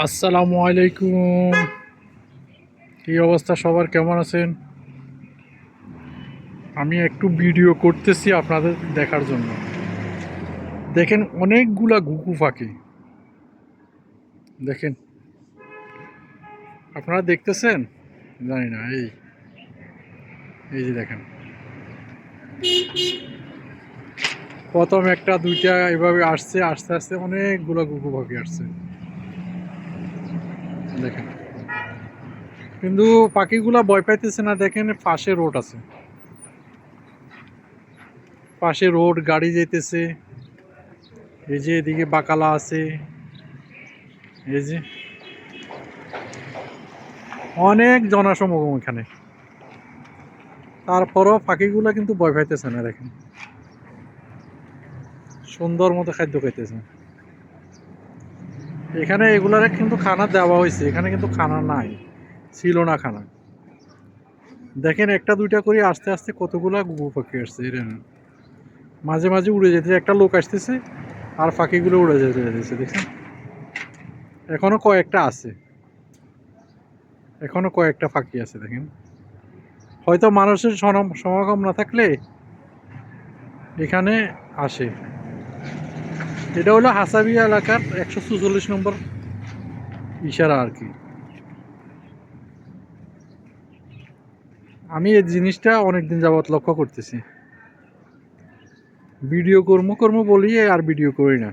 আসসালামু আলাইকুম। কি অবস্থা সবার? কেমন আছেন? আমি একটু ভিডিও করতেছি আপনাদের দেখার জন্য। দেখেন অনেকগুলা ঘুঘু পাখি। দেখেন। আপনারা দেখতেছেন? জানি না, এই। এই যে দেখেন। প্রথম একটা, দুইটা এভাবে আসছে, আস্তে আস্তে অনেকগুলো ঘুঘু পাখি আসছে। দেখেন। কিন্তু পাখিগুলা ভয় পাইতেছে না, দেখেন পাশে রোড আছে। পাশে রোড, গাড়ি যেতেছে এই যে এদিকে বাকালা আছে। এই যে অনেক জনসমাগম এখানে। তারপরও পাখিগুলা কিন্তু ভয় পাইতেছে না, দেখেন। সুন্দর মতো খাদ্য খাইতেছে। এখানে এগুলারে কিন্তু খানা দেওয়া হয়েছে, এখানে কিন্তু খানা নাই, ছিল না খানা। দেখেন একটা দুইটা করে আস্তে আস্তে কতগুলা গুগু পাখি আসছে এর মাঝে মাঝে উড়ে যেতেছে একটা লোক আসতেছে, আর পাখিগুলো উড়ে যেতে যেতেছে, দেখছেন? এখনও কয়েকটা আছে। এখনও কয়েকটা পাখি আছে, দেখেন। হয়তো মানুষের সমাগম না থাকলে এখানে আসে। এটা হলো হাসাবিয়া এলাকার একশো চুচল্লিশ নম্বর ইশারা আর কি। আমি এই জিনিসটা অনেকদিন যাবৎ লক্ষ্য করতেছি। ভিডিও কর্ম কর্ম বলি, আর ভিডিও করি না।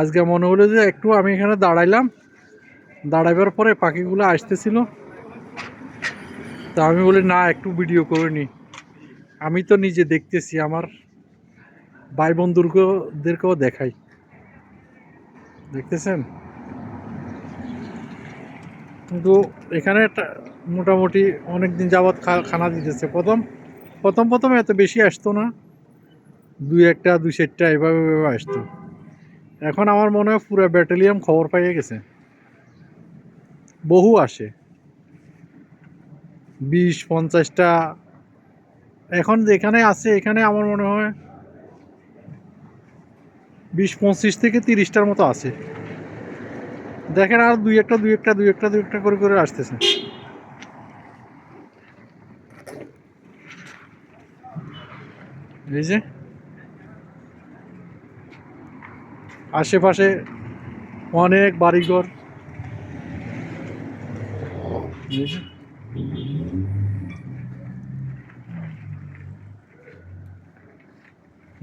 আজকে মনে হলো যে একটু আমি এখানে দাঁড়াইলাম। দাঁড়াইবার পরে পাখিগুলো আসতেছিল। তা আমি বলি, না, একটু ভিডিও করে নি। আমি তো নিজে দেখতেছি, আমার ভাই বন্ধুদেরকেও দেখাই। দেখতেছেন? কিন্তু এখানে মোটামুটি অনেক দিন যাবৎ খানা দিতেছে। প্রথম প্রথম প্রথম এত বেশি আসতো না। দুই একটা, দুই চারটা এভাবে এভাবে আসতো। এখন আমার মনে হয় পুরো ব্যাটালিয়াম খবর পাইয়ে গেছে। বহু আসে। বিশ, পঞ্চাশটা। এখন যেখানে আছে, এখানে আমার মনে হয় বিশ, পঁচিশ থেকে তিরিশটার মতো আছে। দেখেন আর দুই একটা দুই একটা দুই একটা দুই একটা করে করে আসতেছে। এই যে আশেপাশে অনেক বাড়িঘর।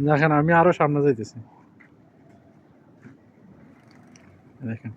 দেখেন, আমি আরও সামনে যাইতেছি। দেখেন